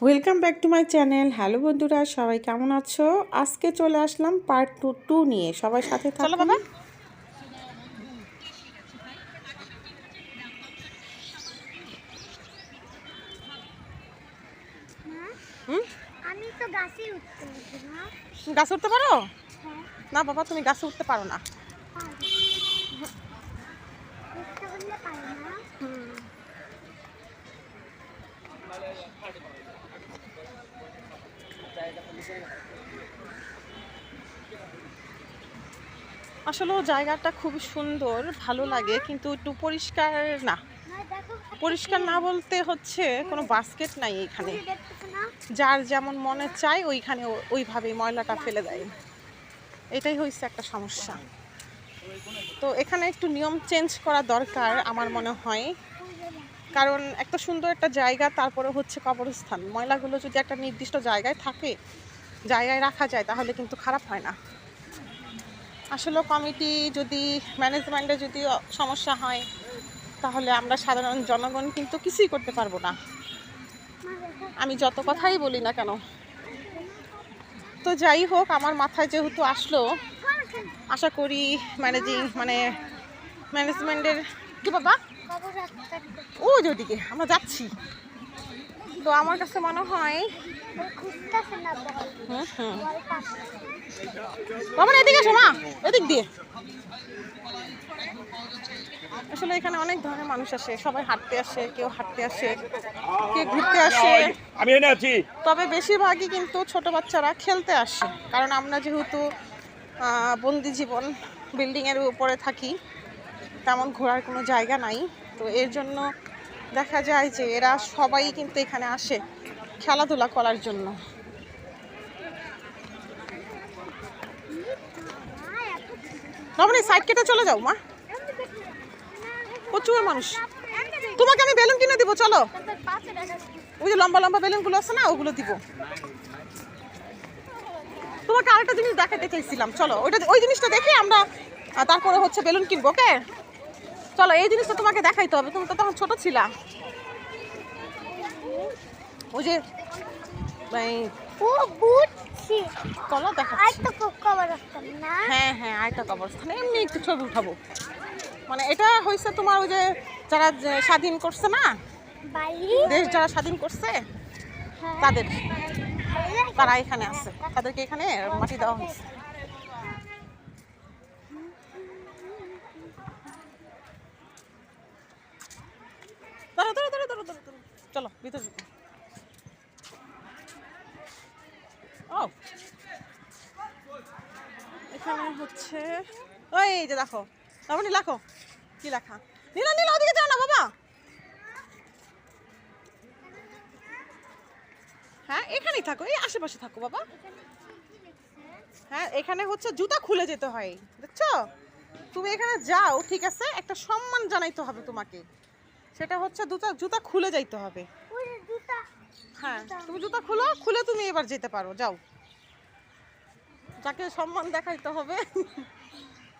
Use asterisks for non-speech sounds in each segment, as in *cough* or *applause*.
Welcome back to my channel hello বন্ধুরা সবাই কেমন আছো? আজকে চলে আসলাম পার্ট টু টু নিয়ে। সবাই সাথে চলো থাকো বাবা। হুম? আমি তো গাছে উঠতে পারি গাছে উঠতে পারো? হ্যাঁ। না বাবা তুমি গাছে উঠতে পারো না। পারি আসলেও জায়গাটা খুবই সুন্দর, ভালো লাগে, কিন্তু একটু পরিষ্কার না। পরিষ্কার না বলতে হচ্ছে কোনো বাস্কেট নাই এখানে। যার যেমন মনে চায় ওইখানে ওইভাবেই ময়লাটা ফেলে দেয়। এটাই হয়েছে একটা সমস্যা। তো এখানে একটু নিয়ম চেঞ্জ করা দরকার, আমার মনে হয়। কারণ একটা সুন্দর একটা জায়গা, তারপরে হচ্ছে কবরস্থান। ময়লাগুলো যদি একটা নির্দিষ্ট জায়গায় থাকে, জায়গায় রাখা যায়, তাহলে কিন্তু খারাপ হয় না। আসলে কমিটি যদি, ম্যানেজমেন্টে যদি সমস্যা হয়, তাহলে আমরা সাধারণ জনগণ কিন্তু কিছুই করতে পারব না। আমি যত কথাই বলি না কেন। তো যাই হোক, আমার মাথায় যেহেতু আসলো, আশা করি ম্যানেজিং মানে ম্যানেজমেন্টের কি বাবা? ও ওদিকে আমরা যাচ্ছি। তো আমার কাছে মনে হয় বাবা এদিকে মা। এদিক দিয়ে। আসলে এখানে অনেক ধরনের মানুষ আসে। সবাই হাঁটতে আসে কেউ হাঁটতে আসে কেউ ঘুরতে আসে। আমি এনে আছি। তবে বেশিরভাগই কিন্তু ছোট বাচ্চারা খেলতে আসে। কারণ আমরা যেহেতু বন্দি জীবন বিল্ডিংয়ের উপরে থাকি তেমন ঘোরার কোনো জায়গা নাই। তো এর জন্য দেখা যায় যে এরা সবাই কিন্তু এখানে আসে খেলাধুলা করার জন্য। নবনী সাইড কেটে চলে যাও, মা। প্রচুর মানুষ। তোমাকে আমি বেলুন কিনে দিব, চলো। ওই যে লম্বা লম্বা বেলুনগুলো আছে না, ওগুলো দিব। তোমাকে আরেকটা জিনিস দেখাতে চাইছিলাম, চলো। ওইটা ওই জিনিসটা দেখে আমরা তারপরে হচ্ছে বেলুন কিনবো, ওকে? চলো এই জিনিসটা তোমাকে দেখাইতে হবে। তুমি তো তখন ছোট ছিলা। ওই যে চলো না? হ্যাঁ হ্যাঁ আরেকটা কবরস্থানে এমনি একটু ছবি উঠাবো। মানে এটা হয়েছে তোমার ওই যে যারা স্বাধীন করছে না? দেশ যারা স্বাধীন করছে হ্যাঁ। তাদের। তারা এখানে আছে। তাদেরকে এখানে মাটি দেওয়া হয়েছে দাঁড়াও, দাঁড়াও, দাঁড়াও, দাঁড়াও, দাঁড়াও, দাঁড়াও। চলো, ভিতরে এখানে হচ্ছে, ওই যে দেখো, তারপরে লেখো কি লেখা? নীলা নীলা, ওদিকে যাও না, বাবা। হ্যাঁ এখানেই থাকো, এই আশেপাশে থাকো, বাবা। হ্যাঁ এখানে হচ্ছে জুতা খুলে যেতে হয়, দেখছ? তুমি এখানে যাও, ঠিক আছে? একটা সম্মান জানাইতে হবে তোমাকে। সেটা হচ্ছে জুতা জুতা খুলে যাইতে হবে। হ্যাঁ তুমি জুতা খুলো খুলে তুমি এবার যেতে পারো যাও। যাকে সম্মান দেখাইতে হবে।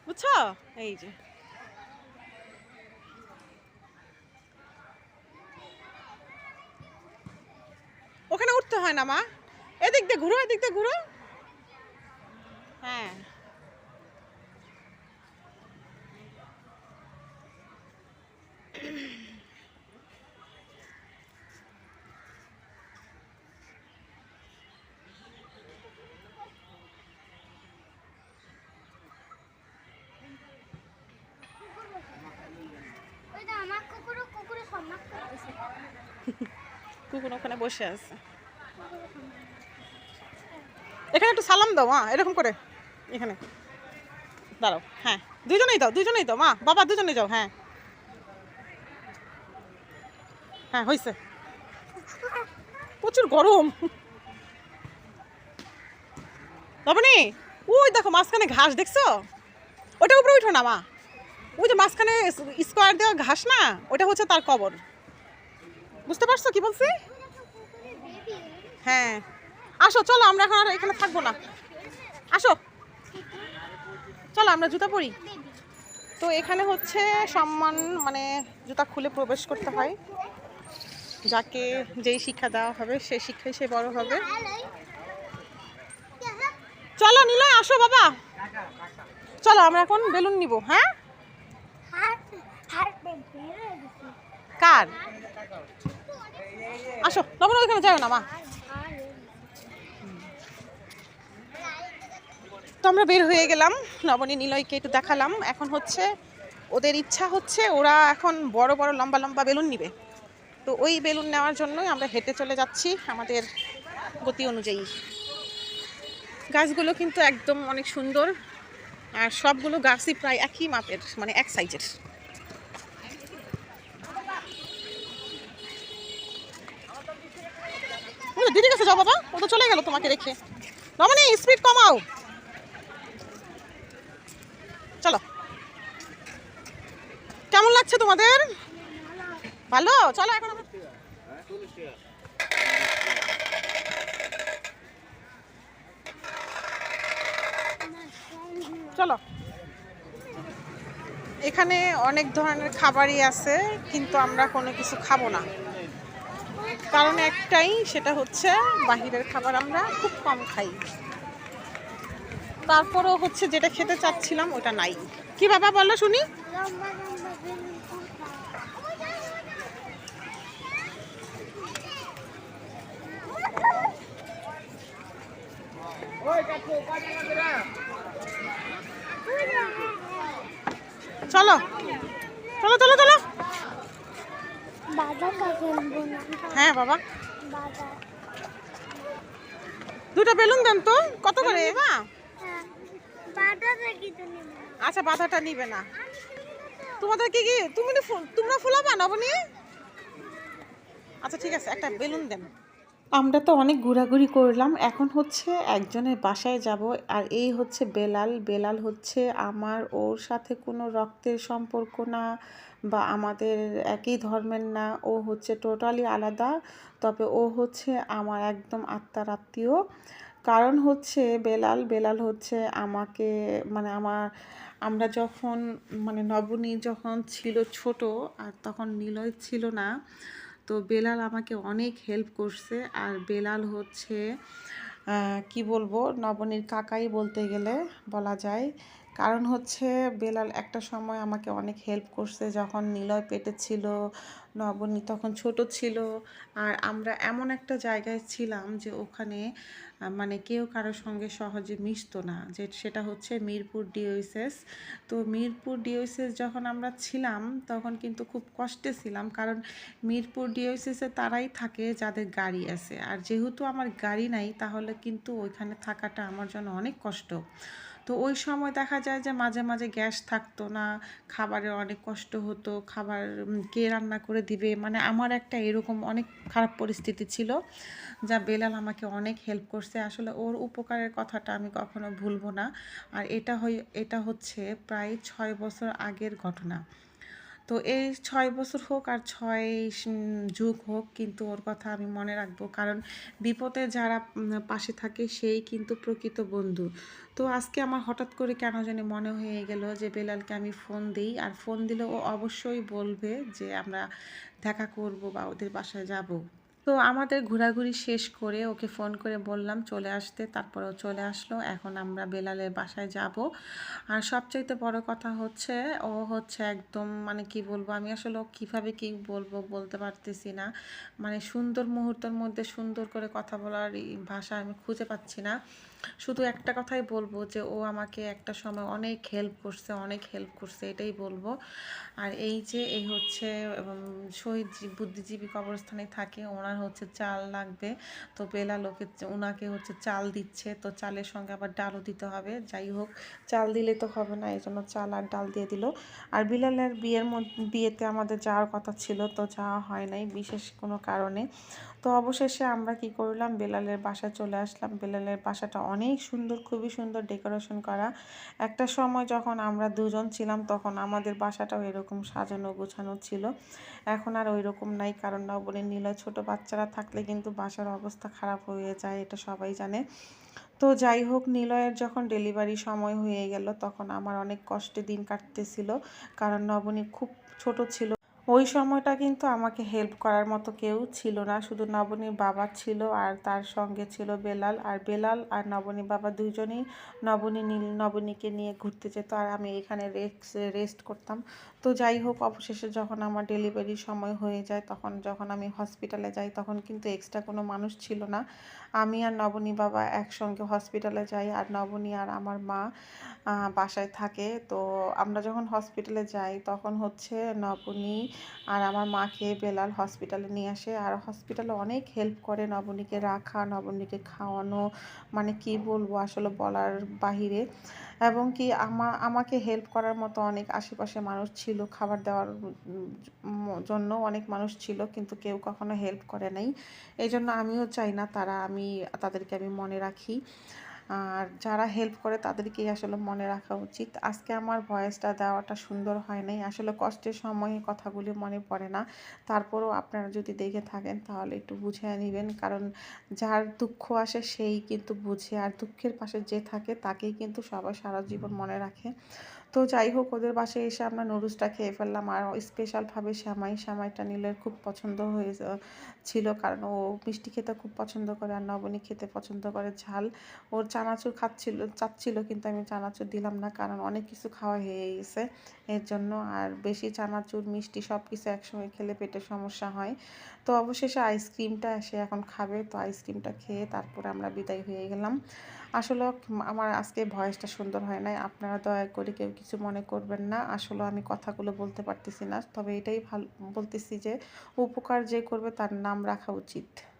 বুঝছ? এই যে। ওখানে উঠতে হয় না মা? এদিক দিয়ে ঘুরো এদিক দিয়ে ঘুরো। হ্যাঁ। *laughs* কুকুরে ওখানে বসে আছে। এখানে একটু সালাম দাও, মা, এরকম করে। এখানে। দাঁড়াও হ্যাঁ দুজনেই দাও দুজনেই দাও, মা, বাবা দুজনেই যাও হ্যাঁ। হ্যাঁ হয়েছে প্রচুর গরম। বাবানি ওই দেখো মাঝখানে ঘাস, দেখছ? ওটা উপরে উঠো না, মা। ওই যে মাঝখানে স্কোয়ার দেওয়া ঘাস না, ওটা হচ্ছে তার কবর। বুঝতে পারছ কি বলছি? হ্যাঁ। আসো, চলো, আমরা এখন আর এখানে থাকব না। আসো। চলো, আমরা জুতা পরি। তো এখানে হচ্ছে সম্মান মানে জুতা খুলে প্রবেশ করতে হয়। যাকে যেই শিক্ষা দেওয়া হবে সেই শিক্ষাই সে বড় হবে। চলো, নিলয়, আসো বাবা। চলো, আমরা এখন বেলুন নিব হ্যাঁ হার্ট হার্ট বের হয়ে গেছে কার আসো নবন ওইখানে যাও না, মা? তো আমরা বের হয়ে গেলাম, নবনী নিলয়কে একটু দেখালাম। এখন হচ্ছে ওদের ইচ্ছা হচ্ছে ওরা এখন বড় বড় লম্বা লম্বা বেলুন নিবে। তো ওই বেলুন নেওয়ার জন্যই আমরা হেঁটে চলে যাচ্ছি আমাদের গতি অনুযায়ী। গাছগুলো কিন্তু একদম অনেক সুন্দর, আর সবগুলো গাছই প্রায় একই মাপের মানে এক সাইজের দিদি কাছে যাও বাবা, ও তো চলে গেল তোমাকে রেখে। রমণী স্পিড কমাও। চলো। কেমন লাগছে তোমাদের? ভালো? চলো এখন চলো। এখানে অনেক ধরনের খাবারই আছে, কিন্তু আমরা কোনো কিছু খাব না। কারণ একটাই, সেটা হচ্ছে বাহিরের খাবার আমরা খুব কম খাই। তারপরও হচ্ছে যেটা খেতে চাচ্ছিলাম, ওটা নাই। কি বাবা বলল শুনি? চলো। চলো চলো চলো। হ্যাঁ বাবা। দুটো বেলুন দেন তো। কত করে হ্যাঁ। নেব? আচ্ছা বাধাটা নিবে না। তোমাদের কি কি? তুমি তোমরা ফুলাবা নবনী আচ্ছা ঠিক আছে একটা বেলুন দেন। আমরা তো অনেক ঘোরাঘুরি করলাম। এখন হচ্ছে একজনের বাসায় যাব আর এই হচ্ছে বেলাল। বেলাল হচ্ছে আমার, ওর সাথে কোনো রক্তের সম্পর্ক না বা আমাদের একই ধর্মের না। ও হচ্ছে টোটালি আলাদা। তবে ও হচ্ছে আমার একদম আত্মার আত্মীয়। কারণ হচ্ছে বেলাল বেলাল হচ্ছে আমাকে মানে আমার, আমরা যখন মানে নবনী যখন ছিল ছোট আর তখন নিলয় ছিল না তো বেলাল আমাকে অনেক হেল্প করছে। আর বেলাল হচ্ছে কি বলব, নবনীর কাকাই বলতে গেলে বলা যায়। কারণ হচ্ছে, বেলাল একটা সময় আমাকে অনেক হেল্প করছে। যখন নিলয় পেটে ছিল নবনী তখন ছোট ছিল। আর আমরা এমন একটা জায়গায় ছিলাম যে ওখানে মানে কেউ কারোর সঙ্গে সহজে মিশতো না। যে সেটা হচ্ছে মিরপুর ডিওএসএস তো মিরপুর ডিওএসএস যখন আমরা ছিলাম, তখন কিন্তু খুব কষ্টে ছিলাম। কারণ মিরপুর ডিওএসএসে তারাই থাকে যাদের গাড়ি আছে। আর যেহেতু আমার গাড়ি নাই, তাহলে কিন্তু ওইখানে থাকাটা আমার জন্য অনেক কষ্ট। তো ওই সময় দেখা যায় যে মাঝে মাঝে গ্যাস থাকতো না, খাবারের অনেক কষ্ট হতো, খাবার কে রান্না করে দিবে? মানে আমার একটা এরকম অনেক খারাপ পরিস্থিতি ছিল যা বেলাল আমাকে অনেক হেল্প করছে। আসলে ওর উপকারের কথাটা আমি কখনো ভুলবো না। আর এটা হই, এটা হচ্ছে প্রায় ছয় বছর আগের ঘটনা। তো এই ছয় বছর হোক আর ছয় যুগ হোক কিন্তু ওর কথা আমি মনে রাখব। কারণ বিপদে যারা পাশে থাকে সেই কিন্তু প্রকৃত বন্ধু। তো আজকে আমার হঠাৎ করে কেন জানি মনে হয়ে গেল যে বেলালকে আমি ফোন দিই আর ফোন দিলে ও অবশ্যই বলবে যে আমরা দেখা করব বা ওদের বাসায় যাব। তো আমাদের ঘোরাঘুরি শেষ করে ওকে ফোন করে বললাম চলে আসতে। তারপরে ও চলে আসলো। এখন আমরা বেলালের বাসায় যাব। আর সবচাইতে বড় কথা হচ্ছে, ও হচ্ছে একদম মানে কি বলব, আমি আসলে কীভাবে কি বলব বলতে পারতেছি না। মানে সুন্দর মুহূর্তের মধ্যে সুন্দর করে কথা বলার ভাষা আমি খুঁজে পাচ্ছি না। শুধু একটা কথাই বলব যে ও আমাকে একটা সময় অনেক হেল্প করছে, অনেক হেল্প করছে, এটাই বলব। আর এই যে, এই হচ্ছে শহীদ বুদ্ধিজীবী কবরস্থানে থাকে, ওনার হচ্ছে চাল লাগবে। তো বেলা লোকে ওনাকে হচ্ছে চাল দিচ্ছে, তো চালের সঙ্গে আবার ডালও দিতে হবে, যাই হোক। চাল দিলে তো হবে না এই জন্য চাল আর ডাল দিয়ে দিল। আর বিলালের বিয়ের মধ্যে বিয়েতে আমাদের যাওয়ার কথা ছিল, তো যাওয়া হয় নাই, বিশেষ কোনো কারণে। তো অবশেষে আমরা কি করলাম? বেলালের বাসায় চলে আসলাম। বেলালের বাসাটা অনেক সুন্দর, খুবই সুন্দর ডেকোরেশন করা। একটা সময় যখন আমরা দুজন ছিলাম, তখন আমাদের বাসাটাও এরকম সাজানো গোছানো ছিল। এখন আর ওই রকম নাই, কারণ না বলে নিল ছোট বাচ্চারা থাকলে কিন্তু বাসার অবস্থা খারাপ হয়ে যায়, এটা সবাই জানে। তো যাই হোক, নিলয়ের যখন ডেলিভারি সময় হয়ে গেল, তখন আমার অনেক কষ্টে দিন কাটতেছিল। কারণ নবনী খুব ছোট ছিল ওই সময়টা কিন্তু আমাকে হেল্প করার মতো কেউ ছিল না। শুধু নবনীর বাবা ছিল আর তার সঙ্গে ছিল বেলাল। আর বেলাল আর নবনীর বাবা দুজনেই নবনী নীল, নবনীকে নিয়ে ঘুরতে যেত আর আমি এখানে রেস্ট রেস্ট করতাম। তো যাই হোক, অবশেষে যখন আমার ডেলিভারির সময় হয়ে যায়, তখন যখন আমি হসপিটালে যাই, তখন কিন্তু এক্সট্রা কোনো মানুষ ছিল না। আমি আর নবনী বাবা একসঙ্গে হসপিটালে যাই আর নবনী আর আমার মা বাসায় থাকে। তো আমরা যখন হসপিটালে যাই, তখন হচ্ছে নবনী আর আমার মাকে বেলাল হসপিটালে নিয়ে আসে। আর হসপিটালে অনেক হেল্প করে নবনীকে রাখা, নবনীকে খাওয়ানো মানে কি বলব আসলে বলার বাহিরে। এবং কি আমা, আমাকে হেল্প করার মতো অনেক আশেপাশে মানুষ ছিল, খাবার দেওয়ার জন্য অনেক মানুষ ছিল, কিন্তু কেউ কখনো হেল্প করে নাই। এই জন্য আমিও চাই না তারা আমি, তাদেরকে আমি মনে রাখি। আর যারা হেল্প করে তাদেরকেই আসলে মনে রাখা উচিত। আজকে আমার ভয়েসটা দেওয়াটা সুন্দর হয় নাই। আসলে কষ্টের সময়ে কথাগুলি মনে পড়ে না। তারপরও আপনারা যদি দেখে থাকেন তাহলে একটু বুঝে নেবেন। কারণ যার দুঃখ আসে সেই কিন্তু বুঝে, আর দুঃখের পাশে যে থাকে তাকেই কিন্তু সবাই সারা জীবন মনে রাখে। তো যাই হোক, ওদের বাসায় এসে আমরা নুডলসটা খেয়ে ফেললাম। আর স্পেশালভাবে শ্যামাই, শ্যামাইটা নিলে খুব পছন্দ হয়ে ছিল। কারণ ও মিষ্টি খেতে খুব পছন্দ করে আর নবনী খেতে পছন্দ করে ঝাল। ওর চানাচুর খাচ্ছিল, চাচ্ছিল কিন্তু আমি চানাচুর দিলাম না, কারণ অনেক কিছু খাওয়া হয়ে গেছে। এর জন্য আর বেশি চানাচুর, মিষ্টি সব কিছু একসঙ্গে খেলে পেটের সমস্যা হয়। তো অবশেষে আইসক্রিমটা সে এখন খাবে। তো আইসক্রিমটা খেয়ে তারপরে আমরা বিদায় হয়ে গেলাম। আসলে আমার আজকে ভয়েসটা সুন্দর হয় নাই। আপনারা দয়া করে কেউ কিছু মনে করবেন না। আসলে আমি কথাগুলো বলতে পারতেছি না। তবে এটাই ভালো বলতেছি যে, উপকার যে করবে তার নাম রাখা উচিত।